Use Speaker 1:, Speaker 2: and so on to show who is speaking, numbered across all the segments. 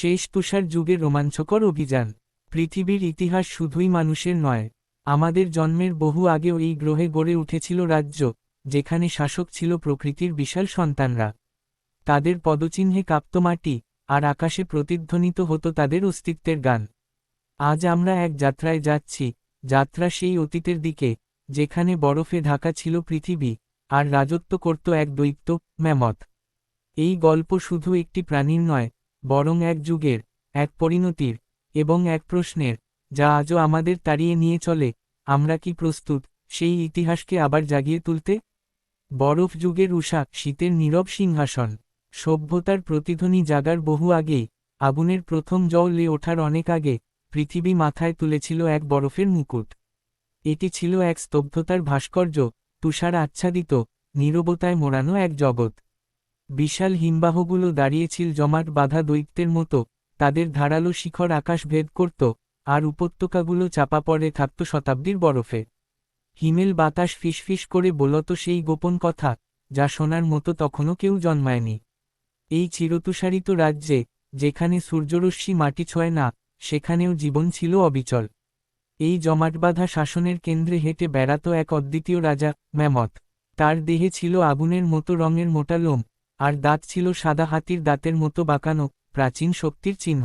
Speaker 1: শেষ তুষার যুগের রোমাঞ্চকর অভিযান। পৃথিবীর ইতিহাস শুধুই মানুষের নয়, আমাদের জন্মের বহু আগেও এই গ্রহে গড়ে উঠেছিল রাজ্য, যেখানে শাসক ছিল প্রকৃতির বিশাল সন্তানরা। তাদের পদচিহ্নে কাঁপত মাটি, আর আকাশে প্রতিধ্বনিত হতো তাদের অস্তিত্বের গান। আজ আমরা এক যাত্রায় যাচ্ছি, যাত্রা সেই অতীতের দিকে, যেখানে বরফে ঢাকা ছিল পৃথিবী, আর রাজত্ব করত এক দৈত্য, ম্যামথ। এই গল্প শুধু একটি প্রাণীর নয় বরং এক যুগের, এক পরিণতির এবং এক প্রশ্নের, যা আজও আমাদের তাড়িয়ে নিয়ে চলে, আমরা কি প্রস্তুত সেই ইতিহাসকে আবার জাগিয়ে তুলতে? বরফ যুগের উষা, শীতের নীরব সিংহাসন, সভ্যতার প্রতিধ্বনি জাগার বহু আগেই, আগুনের প্রথম জলে ওঠার অনেক আগে, পৃথিবী মাথায় তুলেছিল এক বরফের মুকুট। এটি ছিল এক স্তব্ধতার ভাস্কর্য, তুষার আচ্ছাদিত, নীরবতায় মোড়ানো এক জগৎ। বিশাল হিমবাহগুলো দাঁড়িয়েছিল জমাট বাঁধা দৈত্যের মতো, তাদের ধারালো শিখর আকাশ ভেদ করত, আর উপত্যকাগুলো চাপা পড়ে থাকত শতাব্দীর বরফে। হিমেল বাতাস ফিসফিস করে বলত সেই গোপন কথা, যা শোনার মতো তখনও কেউ জন্মায়নি। এই চিরতুষারিত রাজ্যে, যেখানে সূর্যরশ্মি মাটি ছোঁয় না, সেখানেও জীবন ছিল অবিচল। এই জমাটবাঁধা শাসনের কেন্দ্রে হেঁটে বেড়াত এক অদ্বিতীয় রাজা, ম্যামথ। তার দেহে ছিল আগুনের মতো রঙের মোটা লোম আর দাঁত ছিল সাদা হাতির দাঁতের মতো বাঁকানো, প্রাচীন শক্তির চিহ্ন।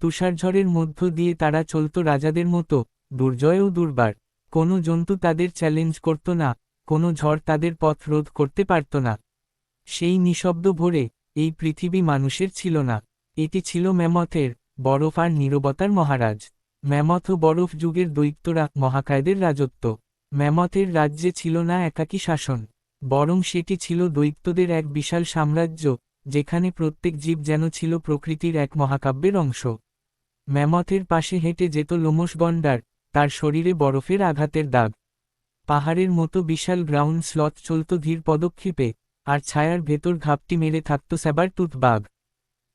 Speaker 1: তুষারঝড়ের মধ্য দিয়ে তারা চলত রাজাদের মতো, দুর্জয় ও দুর্বার। কোনো জন্তু তাদের চ্যালেঞ্জ করত না, কোনো ঝড় তাদের পথ রোধ করতে পারত না। সেই নিঃশব্দ ভোরে, এই পৃথিবী মানুষের ছিল না। এটি ছিল ম্যামথের বরফ আর নীরবতার মহারাজ। ম্যামথ ও বরফ যুগের দৈত্যরা মহাকায়দের রাজত্ব। ম্যামথের রাজ্যে ছিল না একাকী শাসন। বরং সেটি ছিল দৈত্যদের এক বিশাল সাম্রাজ্য, যেখানে প্রত্যেক জীব যেন ছিল প্রকৃতির এক মহাকাব্যের অংশ। ম্যামথের পাশে হেঁটে যেত লোমস গন্ডার, তার শরীরে বরফের আঘাতের দাগ। পাহাড়ের মতো বিশাল গ্রাউন্ড স্লথ চলত ধীর পদক্ষেপে, আর ছায়ার ভেতর ঘাপটি মেরে থাকত স্যাবার বাঘ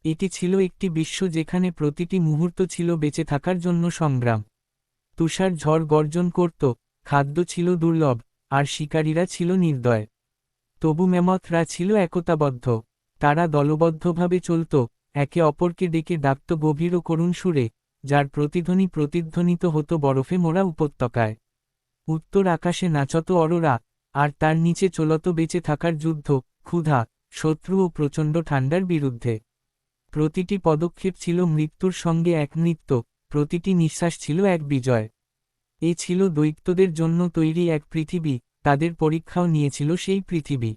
Speaker 1: এটি ছিল একটি বিশ্ব যেখানে প্রতিটি মুহূর্ত ছিল বেঁচে থাকার জন্য সংগ্রাম। তুষার ঝড় গর্জন করত, খাদ্য ছিল দুর্লভ, আর শিকারীরা ছিল নির্দয়। তবু মেমথরা ছিল একতাবদ্ধ। তারা দলবদ্ধভাবে চলত, একে অপরকে ডেকে ডাকত গভীর ও করুণ সুরে, যার প্রতিধ্বনি প্রতিধ্বনিত হতো বরফে মোড়া উপত্যকায়। উত্তর আকাশে নাচত অরোরা, আর তার নিচে চলত বেঁচে থাকার যুদ্ধ, ক্ষুধা, শত্রু ও প্রচণ্ড ঠান্ডার বিরুদ্ধে। প্রতিটি পদক্ষেপ ছিল মৃত্যুর সঙ্গে এক নৃত্য, প্রতিটি নিঃশ্বাস ছিল এক বিজয়। এ ছিল দৈত্যদের জন্য তৈরি এক পৃথিবী তাদের পরীক্ষাও নিয়েছিল সেই পৃথিবী।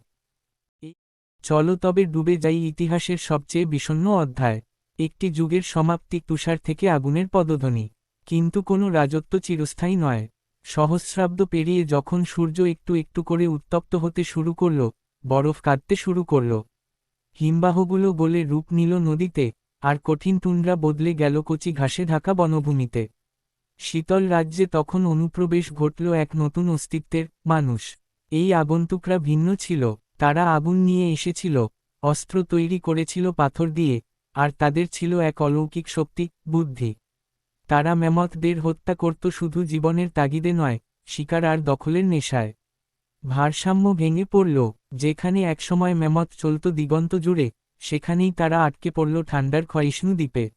Speaker 1: চলো তবে ডুবে যাই ইতিহাসের সবচেয়ে বিষণ্ন অধ্যায়। একটি যুগের সমাপ্তি তুষার থেকে আগুনের পদধ্বনি। কিন্তু কোনো রাজত্ব চিরস্থায়ী নয়। সহস্রাব্দ পেরিয়ে যখন সূর্য একটু একটু করে উত্তপ্ত হতে শুরু করল, বরফ কাঁদতে শুরু করল। হিমবাহগুলো গলে রূপ নিল নদীতে, আর কঠিন টুন্ড্রা বদলে গেল কচি ঘাসে ঢাকা বনভূমিতে। শীতল রাজ্যে তখন অনুপ্রবেশ ঘটল এক নতুন অস্তিত্বের মানুষ। এই আগন্তুকরা ভিন্ন ছিল, তারা আগুন নিয়ে এসেছিল, অস্ত্র তৈরি করেছিল পাথর দিয়ে, আর তাদের ছিল এক অলৌকিক শক্তি, বুদ্ধি। তারা ম্যামথদের হত্যা করত শুধু জীবনের তাগিদে নয়, শিকার আর দখলের নেশায়। ভারসাম্য ভেঙে পড়ল, যেখানে একসময় মেমত চলত দিগন্ত জুড়ে, সেখানেই তারা আটকে পড়ল ঠান্ডার ক্ষয়িষ্ণু দ্বীপে।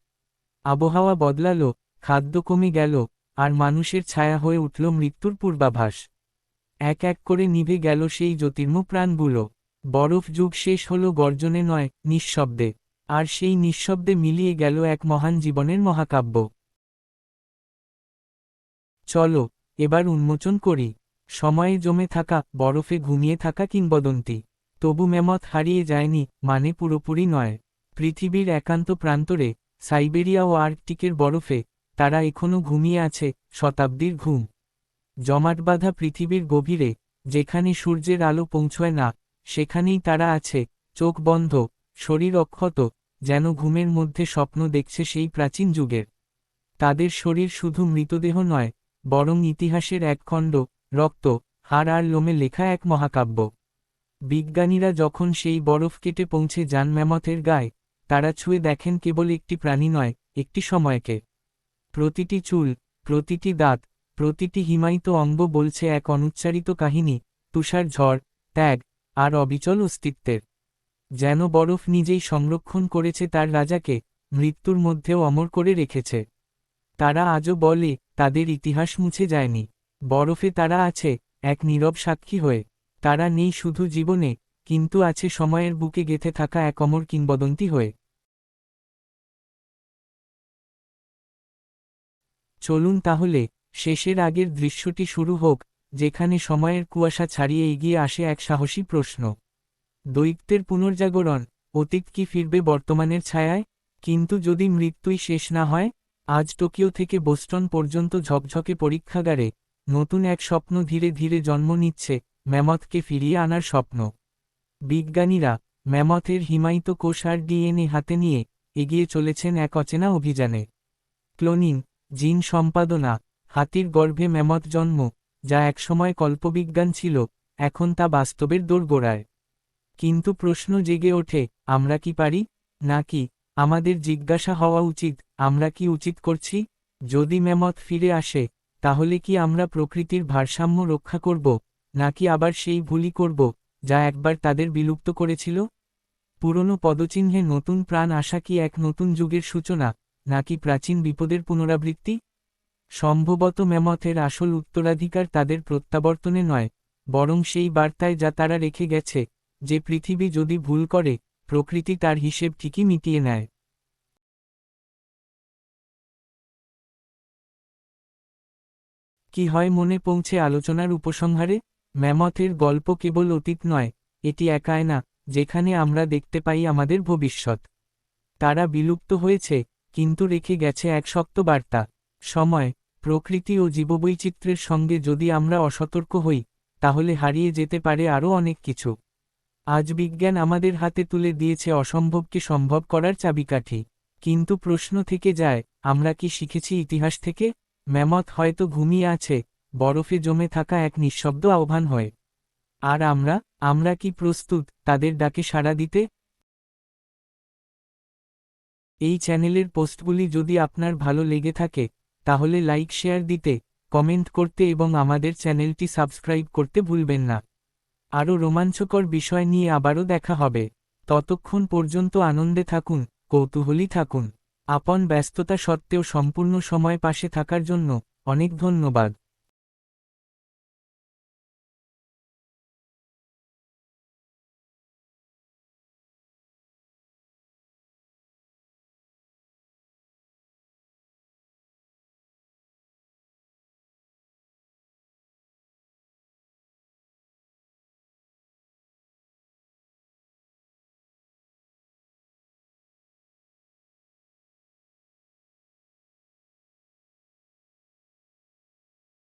Speaker 1: আবহাওয়া বদলালো, খাদ্য কমে গেল আর মানুষের ছায়া হয়ে উঠল মৃত্যুর পূর্বাভাস। এক এক করে নিভে গেল সেই জ্যোতির্ম প্রাণগুলো বরফ যুগ শেষ হল গর্জনে নয়, নিঃশব্দে। আর সেই নিঃশব্দে মিলিয়ে গেল এক মহান জীবনের মহাকাব্য। চলো, এবার উন্মোচন করি। সময়ে জমে থাকা, বরফে ঘুমিয়ে থাকা কিংবদন্তি। তবু মেমত হারিয়ে যায়নি মানে পুরোপুরি নয়। পৃথিবীর একান্ত প্রান্তরে, সাইবেরিয়া ও আর্কটিকের বরফে তারা এখনও ঘুমিয়ে আছে, শতাব্দীর ঘুম। জমাটবাঁধা পৃথিবীর গভীরে, যেখানে সূর্যের আলো পৌঁছয় না, সেখানেই তারা আছে, চোখ বন্ধ, শরীর অক্ষত, যেন ঘুমের মধ্যে স্বপ্ন দেখছে সেই প্রাচীন যুগের। তাদের শরীর শুধু মৃতদেহ নয়, বরং ইতিহাসের এক খণ্ড, রক্ত, হাড় আর লোমে লেখা এক মহাকাব্য। বিজ্ঞানীরা যখন সেই বরফ কেটে পৌঁছে যান ম্যামথের গায়ে, তারা ছুঁয়ে দেখেন কেবল একটি প্রাণী নয়, একটি সময়কে। প্রতিটি চুল, প্রতিটি দাঁত, প্রতিটি হিমায়িত অঙ্গ বলছে এক অনুচ্চারিত কাহিনী, তুষার ঝড়, ত্যাগ, আর অবিচল অস্তিত্বের। যেন বরফ নিজেই সংরক্ষণ করেছে তার রাজাকে, মৃত্যুর মধ্যেও অমর করে রেখেছে। তারা আজও বলে, তাদের ইতিহাস মুছে যায়নি। বরফে তারা আছে, এক নীরব সাক্ষী হয়ে। তারা নেই শুধু জীবনে, কিন্তু আছে সময়ের বুকে গেথে থাকা এক অমর কিংবদন্তি হয়ে। চলুন তাহলে, শেষের আগের দৃশ্যটি শুরু হোক, যেখানে সময়ের কুয়াশা ছাড়িয়ে এগিয়ে আসে এক সাহসী প্রশ্ন। দৈত্যের পুনর্জাগরণ, অতীত কি ফিরবে বর্তমানের ছায়ায়? কিন্তু যদি মৃত্যুই শেষ না হয়, আজ টোকিও থেকে বোস্টন পর্যন্ত ঝকঝকে পরীক্ষাগারে, নতুন এক স্বপ্ন ধীরে ধীরে জন্ম নিচ্ছে, ম্যামথকে ফিরিয়ে আনার স্বপ্ন। বিজ্ঞানীরা, ম্যামথের হিমায়িত কোষ আর ডিএনএ হাতে নিয়ে, এগিয়ে চলেছেন এক অচেনা অভিযানে। ক্লোনিং জিন সম্পাদনা, হাতির গর্ভে ম্যামথ জন্ম, যা একসময় কল্পবিজ্ঞান ছিল, এখন তা বাস্তবের দোরগোড়ায়। কিন্তু প্রশ্ন জেগে ওঠে, আমরা কি পারি? নাকি, আমাদের জিজ্ঞাসা হওয়া উচিত, আমরা কি উচিত করছি? যদি মেমত ফিরে আসে, তাহলে কি আমরা প্রকৃতির ভারসাম্য রক্ষা করব, নাকি আবার সেই ভুলই করব, যা একবার তাদের বিলুপ্ত করেছিল? পুরনো পদচিহ্নে নতুন প্রাণ আসা কি এক নতুন যুগের সূচনা? নাকি প্রাচীন বিপদের পুনরাবৃত্তি? সম্ভবত ম্যামথের আসল উত্তরাধিকার তাদের প্রত্যাবর্তনে নয়, বরং সেই বার্তায় যা তারা রেখে গেছে, যে পৃথিবী যদি ভুল করে, প্রকৃতি তার হিসেব ঠিকই মিটিয়ে নেয়। কি হয় মনে পৌঁছে আলোচনার উপসংহারে? ম্যামথের গল্প কেবল অতীত নয়, এটি একায় না, যেখানে আমরা দেখতে পাই আমাদের ভবিষ্যৎ। তারা বিলুপ্ত হয়েছে কিন্তু রেখে গেছে এক শক্ত বার্তা, সময়, প্রকৃতি ও জীববৈচিত্র্যের সঙ্গে যদি আমরা অসতর্ক হই, তাহলে হারিয়ে যেতে পারে আরও অনেক কিছু। আজ বিজ্ঞান আমাদের হাতে তুলে দিয়েছে অসম্ভবকে সম্ভব করার চাবিকাঠি। কিন্তু প্রশ্ন থেকে যায়, আমরা কি শিখেছি ইতিহাস থেকে? ম্যামথ হয়তো ঘুমিয়ে আছে, বরফে জমে থাকা এক নিঃশব্দ আহ্বান হয়। আর আমরা আমরা কি প্রস্তুত তাদের ডাকে সাড়া দিতে? এই চ্যানেলের পোস্টগুলি যদি আপনার ভালো লেগে থাকে, তাহলে লাইক শেয়ার দিতে, কমেন্ট করতে এবং আমাদের চ্যানেলটি সাবস্ক্রাইব করতে ভুলবেন না। আরও রোমাঞ্চকর বিষয় নিয়ে আবারও দেখা হবে। ততক্ষণ পর্যন্ত আনন্দে থাকুন, কৌতূহলী থাকুন। আপন ব্যস্ততা সত্ত্বেও সম্পূর্ণ সময় পাশে থাকার জন্য অনেক ধন্যবাদ।